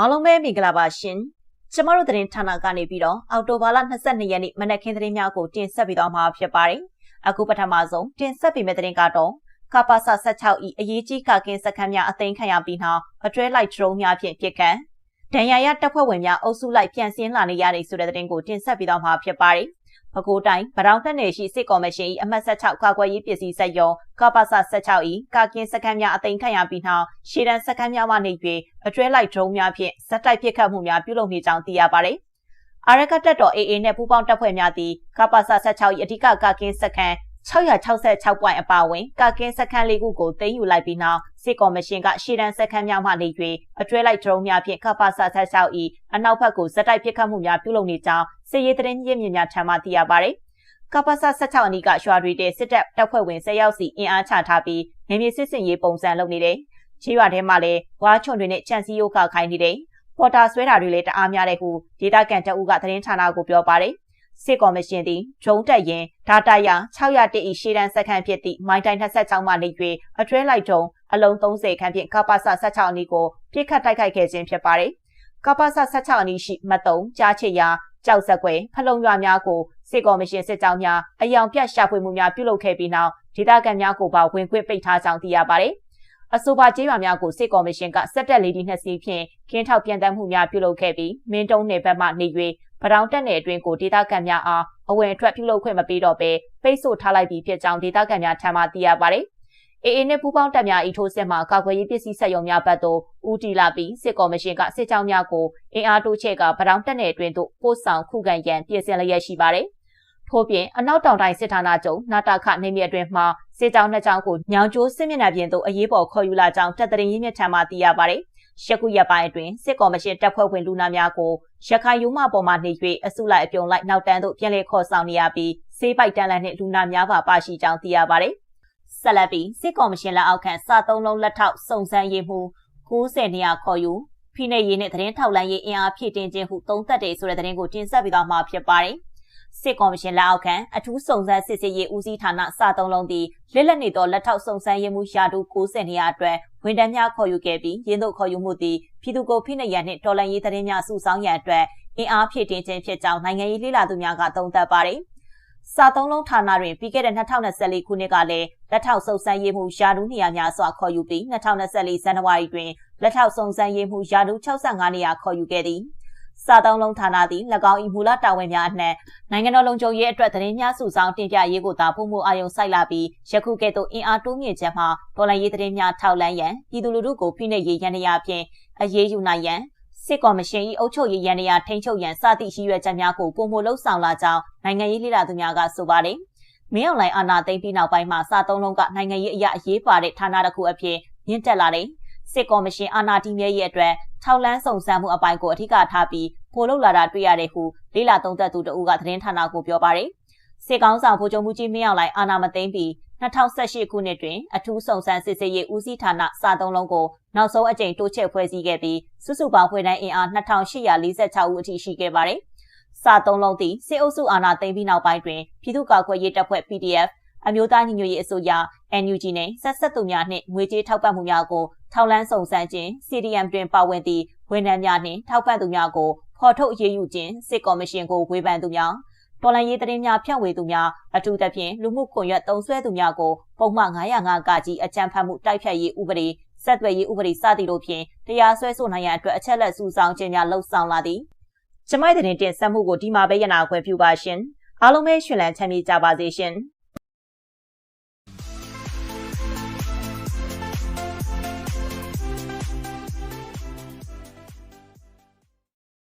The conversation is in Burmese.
အားလုံးပဲမင်္ဂလာပါရှင်။ကျမတို့သတင်းဌာနကနေပြီးတော့အော်တိုဘာလ22ရက်နေ့မနက်ခင်းသတင်းများကိုတင်ဆက်ပေးသွားမှာဖြစ်ပါတယ်။အခုပထမဆုံးတင်ဆက်ပေးမယ့်သတင်းကတော့ကပ္ပစ16ဤအရေးကြီးကကင်းစခန်းများအသိမ်းခံရပြီးနောက်အတွဲလိုက်ဒရုန်းများဖြင့်ပြစ်ခတ်ဒဏ်ရာရတပ်ဖွဲ့ဝင်များအုပ်စုလိုက်ပြန်ဆင်းလာနေရတဲ့ဆိုတဲ့သတင်းကိုတင်ဆက်ပေးသွားမှာဖြစ်ပါတယ်။ ပဲခူးတိုင်းဗရောင်းတက်နယ်ရှိစစ်ကော်မရှင်၏အမှတ်16ကာကွယ်ရေးပစ္စည်းစက်ရုံကပ္ပစ16၏ကာကင်းစခန်းများအသိမ်းခံရပြီးနောက်ရှေ့တန်းစခန်းများမှနေ၍အတွဲလိုက်ဒရုန်းများဖြင့်ဇက်တိုက်ပစ်ခတ်မှုများပြုလုပ်နေကြောင်းသိရပါသည်အာရကတက်တော် AA နှင့်ပူးပေါင်းတပ်ဖွဲ့များသည်ကပ္ပစ16၏အဓိကကာကင်းစခန်း 666ပွိုင်အပါဝင်ကာကင်းစခန်းလေးခုကိုသိမ်းယူလိုက်ပြီးနောက်စစ်ကော်မရှင်ကရှေ့တန်းစခန်းများမှနေ၍အတွဲလိုက်ဒရုန်းများဖြင့်ကပ္ပစ16၏အနောက်ဘက်ကိုဇက်တိုက်ပစ်ခတ်မှုများပြုလုပ်နေကြောင်းစစ်ရေးသတင်းရင်းမြစ်များထံမှသိရပါသည်ကပ္ပစ16အနီးကရွာတွေတဲ့စစ်တပ်တပ်ဖွဲ့ဝင်10ယောက်စီအင်အားချထားပြီးနေမြေစစ်စင်ရေးပုံစံလုပ်နေတယ်။ချေးရွာထဲမှာလည်းဝါချွန်တွေနဲ့ချန်စီယိုကခိုင်းနေတယ်။ပေါ်တာဆွဲတာတွေလည်းတအားများတဲ့ဟုဒေတာကန်တအူးကသတင်းဌာနကိုပြောပါတယ်။ စစ်ကော်မရှင်သည်ဂျုံတက်ရင်ဒါတာရ600တိရှေ့တန်းစက္ကန့်ဖြစ်သည့်မိုင်းတိုင်း26မှာနေ၍အတွဲလိုက်တုံအလုံး30ခန့်ဖြင့်ကပ္ပစ16အနီးကိုပြစ်ခတ်တိုက်ခိုက်ခဲ့ခြင်းဖြစ်ပါတယ်။ကပ္ပစ16အနီးရှိမတုံကြားချေရာကြောက်ဆက်ကွယ်ဖလုံရွာများကိုစစ်ကော်မရှင်စစ်ကြောင်းများအယောင်ပြတ်ရှာဖွေမှုများပြုလုပ်ခဲ့ပြီးနောက်ဒေသခံများကိုပါဝင်ခွင့်ပိတ်ထားကြောင်းသိရပါတယ်။အဆိုပါကျေးရွာများကိုစစ်ကော်မရှင်ကစက်တက်လေးဒီနှစ်စီးဖြင့်ခင်းထောက်ပြန်တမ်းမှုများပြုလုပ်ခဲ့ပြီးမင်းတုံးနယ်ဘက်မှနေ၍ ပတောင်တက်နယ်အတွင်းကိုဒေသခံများအားအဝင်အထွက်ပြုလုပ်ခွင့်မပေးတော့ဘဲပိတ်ဆို့ထားလိုက်ပြီးဖြစ်ကြောင်းဒေသခံများထံမှသိရပါတယ်။အေအေနဲ့ပူးပေါင်းတပ်များဤထိုးစစ်မှာကာကွယ်ရေးပစ္စည်းဆက်ရုံများဘက်သို့ဦးတီလာပြီးစစ်ကော်မရှင်ကစစ်ကြောင်းများကိုအင်အားတိုးချဲ့ကဗတောင်းတက်နယ်အတွင်းသို့ပို့ဆောင်ခုခံရန်ပြင်ဆင်လျက်ရှိပါတယ်။ထို့ပြင်အနောက်တောင်တိုင်းစစ်ဌာနချုပ်နာတာခနေမြေအတွင်းမှာစစ်ကြောင်းနှစ်ကြောင်းကိုညောင်ကျိုးစစ်မျက်နှာပြင်သို့အရေးပေါ်ခေါ်ယူလာကြောင်းတပ်တရင်ရင်းမြစ်ထံမှသိရပါတယ်။ ရှက်ကူရပိုင်းအတွင်းစစ်ကော်မရှင်တပ်ဖွဲ့ဝင်လူနာများကိုရခိုင်ယူမပေါ်မှနေ၍အစုလိုက်အပြုံလိုက်နောက်တန်းသို့ပြန်လည်ခေါ်ဆောင်နေရပြီးစေးပိုက်တန်းလန့်နှင့်လူနာများပါပါရှိကြောင်းသိရပါတယ်။ဆက်လက်ပြီးစစ်ကော်မရှင်လက်အောက်ခံစသုံးလုံးလက်ထောက်စုံစမ်းရေးမှု90နေရာခေါ်ယူဖိနှိပ်ရေးနဲ့သတင်းထောက်လမ်းရေးအင်အားဖြည့်တင်ခြင်းဟုသုံးသပ်တယ်ဆိုတဲ့သတင်းကိုတင်ဆက်ပြီးတော့မှာဖြစ်ပါတယ်။ စစ်ကော်မရှင်လက်အောက်ခံအထူးစုံစမ်းစစ်ဆေးရေးဦးစီးဌာနစသုံးလုံးသည်လက်လက်နေသောလက်ထောက်စုံစမ်းရေးမှုရာထူး90နေရာအတွက်ဝန်ထမ်းများခေါ်ယူခဲ့ပြီးရင်းတို့ခေါ်ယူမှုသည်ပြည်သူ့ကိုဖိနှိပ်ရန်နှင့်တော်လှန်ရေးသတင်းများစုဆောင်းရန်အတွက်အင်အားဖြည့်တင်ခြင်းဖြစ်ကြောင်းနိုင်ငံရေးလှိလာသူများကသုံးသပ်ပါတယ်။စာသုံးလုံးဌာနတွင်ပြီးခဲ့တဲ့2024ခုနှစ်ကလည်းလက်ထောက်စုံစမ်းရေးမှုယာဒူးနေရာများစွာခေါ်ယူပြီး2024ဇန်နဝါရီတွင်လက်ထောက်စုံစမ်းရေးမှုယာဒူး65နေရာခေါ်ယူခဲ့သည် စာသုံးလုံးဌာနသည်၎င်း၏မူလတာဝန်များအနှံ့နိုင်ငံတော်လုံခြုံရေးအတွက်သတင်းများစုဆောင်းတင်ပြရေးကိုသာပုံမှုအာရုံစိုက်လာပြီးယခုကဲ့သို့အင်အားတိုးမြင့်ချက်မှာတော်လှန်ရေးသတင်းများထောက်လန်းရန်ပြည်သူလူထုကိုဖိနှိပ်ရေးရန်ရာဖြင့်အရေးယူနိုင်ရန်စစ်ကော်မရှင်၏အုပ်ချုပ်ရေးရန်ရာထိန်းချုပ်ရန်စသည့်ရှိရွယ်ချက်များကိုပုံမလှုပ်ဆောင်လာကြောင်းနိုင်ငံရေးလှိလာသူများကဆိုပါတယ်။မင်းအောင်လှိုင်အာဏာသိမ်းပြီးနောက်ပိုင်းမှာစာသုံးလုံးကနိုင်ငံရေးအရာအရေးပါတဲ့ဌာနတစ်ခုအဖြစ်မြင့်တက်လာတဲ့ စစ်ကော်မရှင်အာဏာတည်မြဲရေးအတွက်ထောက်လန်းစုံစမ်းမှုအပိုင်းကိုအထူးထားပြီးပို့လုပ်လာတာတွေ့ရတယ်ဟုလေးလာသုံးသက်သူတဦးကသတင်းဌာနကိုပြောပါတယ်။စစ်ကောင်းဆောင်ဗိုလ်ချုပ်မှုကြီးမင်းအောင်လှိုင်အာဏာမသိမ်းပြီး2018ခုနှစ်တွင်အထူးစုံစမ်းစစ်ဆေးရေးဦးစီးဌာနစာသုံးလုံးကိုနောက်ဆုံးအကြိမ်တိုးချဲ့ဖွဲ့စည်းခဲ့ပြီးစုစုပေါင်းဖွဲ့တိုင်းအင်အား2846ဦးအထိရှိခဲ့ပါတယ်။စာသုံးလုံးသည်စစ်အုပ်စုအာဏာသိမ်းပြီးနောက်ပိုင်းတွင်ပြည်သူ့ကာကွယ်ရေးတပ်ဖွဲ့ PDF အမျိုးသားညီညွတ်ရေးအစိုးရ NUG နှင့်ဆက်ဆက်သူများနှင့်ငွေကြေးထောက်ပံ့မှုများကို ထောက်လန်းစုံစမ်းခြင်း CDM တွင်ပါဝင်သည့်ဝန်ထမ်းများနှင့်ထောက်ပံ့သူများကိုဖော်ထုတ်အရေးယူခြင်းစစ်ကော်မရှင်ကိုဝေဖန်သူများတော်လှန်ရေးသတင်းများဖြန့်ဝေသူများအထူးသဖြင့်လူမှုကွန်ရက်တုံးဆွဲသူများကိုပုံမှန်905ကကြီးအကြံဖတ်မှုတိုက်ဖြတ်ရေးဥပဒေဆက်သွယ်ရေးဥပဒေစသည်တို့ဖြင့်တရားစွဲဆိုနိုင်ရန်အတွက်အချက်လက်စုဆောင်းခြင်းများလှုပ်ဆောင်လာသည်ကျမိုက်တဲ့တင်ဆက်မှုကိုဒီမှာပဲရနာခွင့်ပြုပါရှင်အားလုံးပဲရှင်လန်းချမ်းမြေ့ကြပါစေရှင်